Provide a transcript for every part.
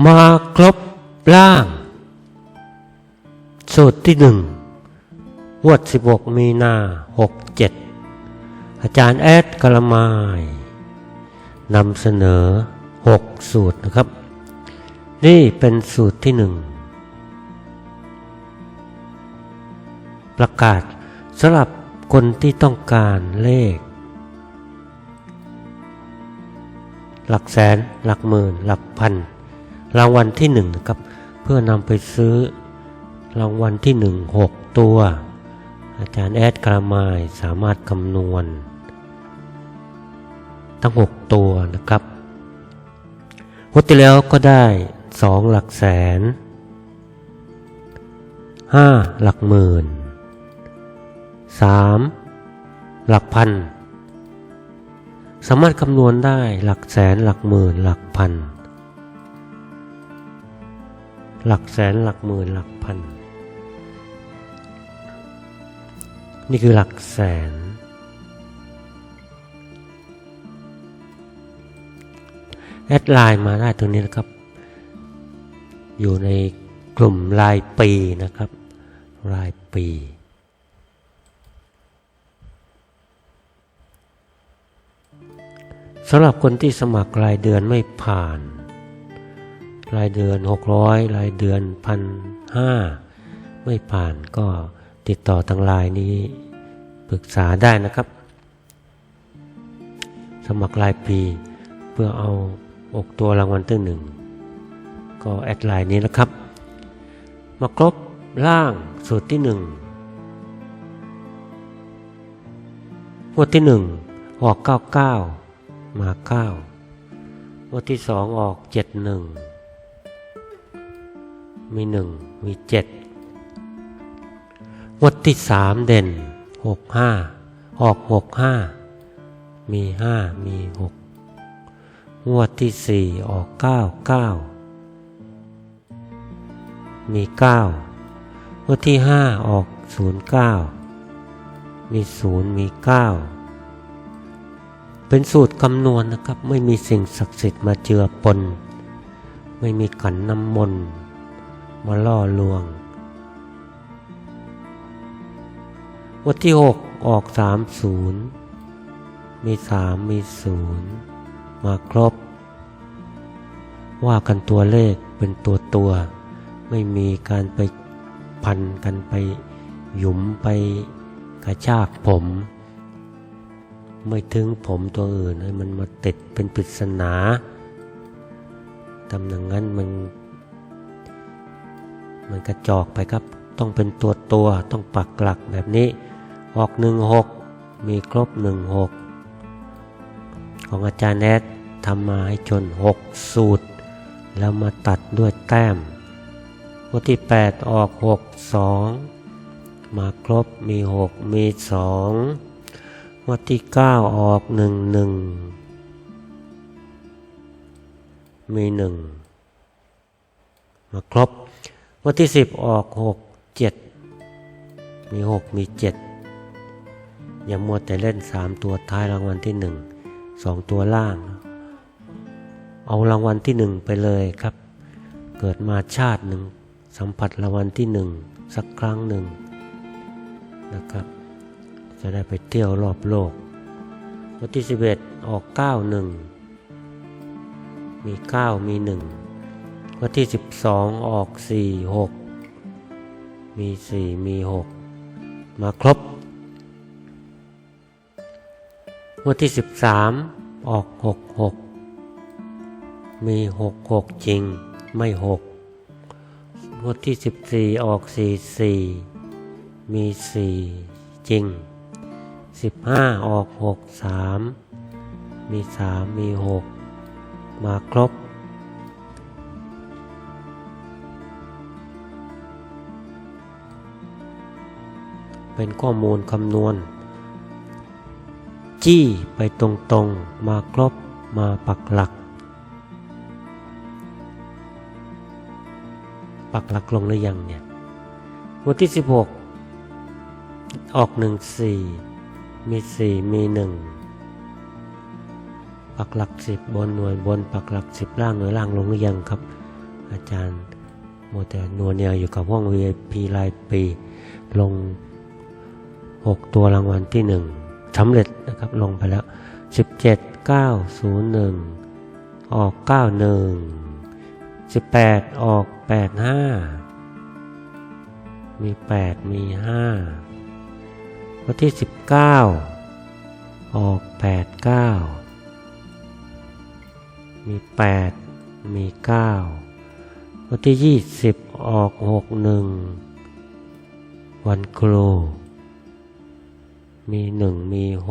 มาครบล่าง สูตรที่หนึ่งวด 16 มีนา 67 อาจารย์แอดกละไมายนำเสนอ 6 สูตรนะครับ นี่เป็นสูตรที่หนึ่งประกาศสำหรับคนที่ต้องการเลข หลักแสน หลักหมื่น หลักพัน รางวัลที่หนึ่งนะครับ เพื่อนำไปซื้อ รางวัลที่หนึ่งหกตัว อาจารย์แอดกระมายสามารถคำนวณ ทั้งหกตัวนะครับงวดที่แล้วก็ได้สองหลักแสนห้าหลักหมื่นสามหลักพัน สามารถคำนวณได้หลักแสนหลักหมื่นหลักพัน หลักแสนหลักหมื่นหลักพัน นี่คือหลักแสน แอดไลน์มาได้ตรงนี้นะครับ อยู่ในกลุ่มรายปีนะครับ รายปีสำหรับคนที่สมัครรายเดือนไม่ผ่าน รายเดือน 600 รายเดือนพันห้าไม่ผ่านก็ติดต่อทางไลน์นี้ปรึกษาได้นะครับ สมัครรายปีเพื่อเอาอกตัวรางวัลที่หนึ่งก็แอดไลน์นี้นะครับ มาครบล่างสูตรที่หนึ่งงวดที่หนึ่งออก 99 มา 9งวดที่สองออก 71 มีหนึ่งมีเจ็ดงวดที่สามเด่นหกห้าออกหกห้ามีห้ามีหกงวดที่สี่ออกเก้าเก้ามีเก้างวดที่ห้าออกศูนย์เก้ามีศูนย์มีเก้าเป็นสูตรคำนวณนะครับ ไม่มีสิ่งศักดิ์สิทธิ์มาเจือปน ไม่มีขันน้ำมนต์ มาล่อลวง วันที่หกออกสามศูนย์มีสามมีศูนย์มาครบ ว่ากันตัวเลขเป็นตัวตัว ไม่มีการไปพันกันไปหยุมไปกระชากผม ไม่ถึงผมตัวอื่นให้มันมาติดเป็นปริศนาตำแหน่งนั้นมัน มันกระจอกไปครับ ต้องเป็นตัวตัวต้องปักหลักแบบนี้ ออกหนึ่งหกมีครบหนึ่งหกของอาจารย์แอดทำมาให้จนหกสูตร แล้วมาตัดด้วยแต้มวันที่แปดออกหกสองมาครบมีหกมีสองวันที่เก้าออกหนึ่งหนึ่งมีหนึ่งมาครบ วันที่สิบออกหกเจ็ดมีหกมีเจ็ดอย่ามัวแต่เล่นสามตัวท้ายรางวัลที่หนึ่งสองตัวล่าง เอารางวัลที่หนึ่งไปเลยครับ เกิดมาชาติหนึ่งสัมผัสรางวัลที่หนึ่งสักครั้งหนึ่งนะครับ จะได้ไปเที่ยวรอบโลก วันที่สิบเอ็ดออกเก้าหนึ่งมีเก้ามีหนึ่งวันที่สิบสองออกสี่หกมีสี่มีหกมาครบวันที่สิบสามออกหกหกมีหกหกจริงไม่หกงวดที่สิบสี่ออกสี่สี่มีสี่จริงสิบห้าออกหกสามมีสามมีหกมาครบ เป็นข้อมูลคำนวณ จี้ไปตรงๆ มาครบมาปักหลัก ปักหลักลงหรือยังเนี่ยวันที่ 16 ออก 1 4 มี 4 มี 1 ปักหลัก 10 บนหน่วยบนปักหลัก 10 ล่างหน่วยล่างลงหรือยังครับ อาจารย์โมแต่นัวเนียอยู่กับห้อง VIP รายปีลง 6 ตัวรางวัลที่ 1สำเร็จนะครับลงไปแล้ว 17 901 ออก 91 18 ออก 85 มี 8 มี 5 วันที่ 19 ออก 89 มี 8 มี 9 วันที่ 20 ออก 61 วันครู มี1มี6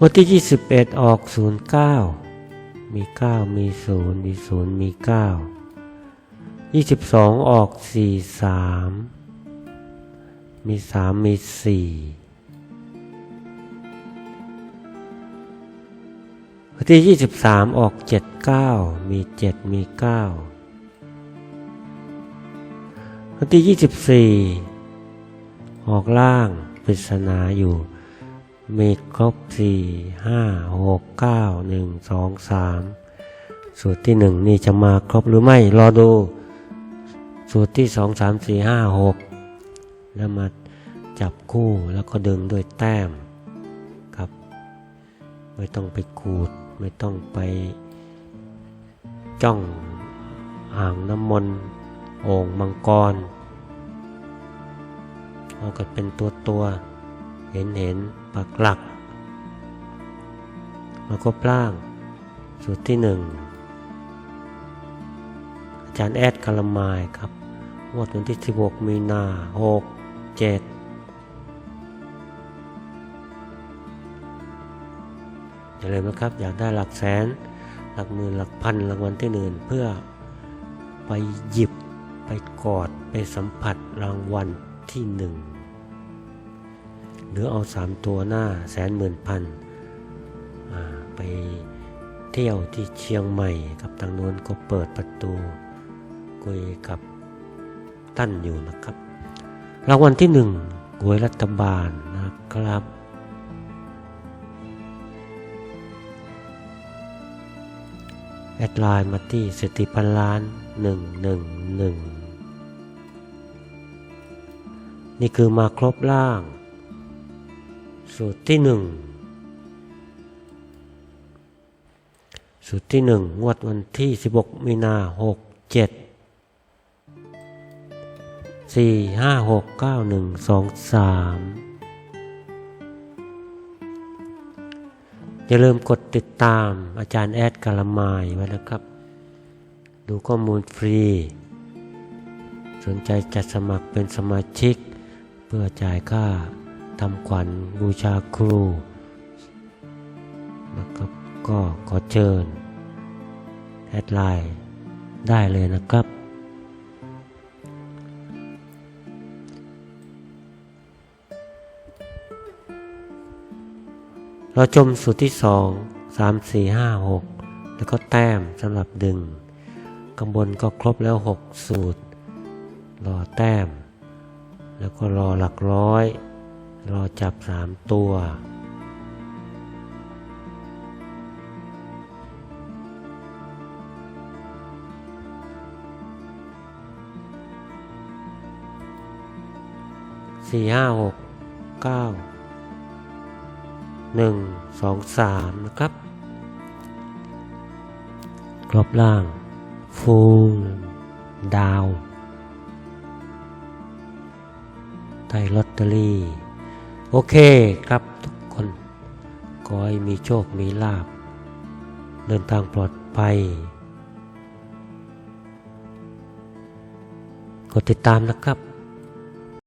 วันที่ 21 ออก 09 มี 9 มี 0 มี 0 มี 9 22 ออก 43 มี 3 มี 4 วันที่ 23 ออก 79 มี 7 มี 9 วันที่ 24 ออกล่างปริศนาอยู่ มีครบสี่ห้าหกเก้าหนึ่งสองสามสูตรที่หนึ่งนี่จะมาครบหรือไม่ รอดู สูตรที่สองสามสี่ห้าหกแล้วมาจับคู่แล้วก็ดึงด้วยแต้มครับ ไม่ต้องไปขูด ไม่ต้องไปจ้องอ่างน้ำมนต์ โอ่งมังกร เอากันเป็นตัวตัวเห็นเห็นปักหลัก แล้วก็ปล่างสูตรที่หนึ่งอาจารย์แอดคาลมายครับงวดวันที่ 16 มีนา 6 7 อย่าลืมนะครับ อยากได้หลักแสน หลักหมื่น หลักพันรางวัลที่หนึ่งเพื่อไปหยิบ ไปกอดไปสัมผัสรางวัลที่หนึ่งหรือเอาสามตัวหน้าแสนหมื่นพันไปเที่ยวที่เชียงใหม่กับทางโน้นก็เปิดประตู คุยกับท่านอยู่นะครับ รางวัลที่หนึ่งหวยรัฐบาลนะครับ แอดไลน์มาที่สติพันล้านหนึ่งหนึ่งหนึ่ง นี่คือมาครบล่าง สูตรที่หนึ่งสูตรที่หนึ่งงวดวันที่ 16 มีนาหกเจ็ดสี่ห้าหกเก้าหนึ่งสองสามอย่าลืมกดติดตามอาจารย์แอดกาลมายไว้นะครับ ดูข้อมูลฟรี สนใจจัดสมัครเป็นสมาชิก เพื่อจ่ายค่าทำขวัญบูชาครูนะครับก็ขอเชิญแอดไลน์ได้เลยนะครับ เราชมสูตรที่สองสามสี่ห้าหกแล้วก็แต้มสำหรับดึงข้างบนก็ครบแล้วหกสูตรรอแต้ม แล้วก็รอหลักร้อย รอจับสามตัว สี่ห้าหกเก้าหนึ่งสองสามนะครับรอบล่าง ฟูลดาว ไทยลอตเตอรี่ โอเคครับทุกคนขอให้มีโชคมีลาบ เดินทางปลอดภัย กดติดตามนะครับ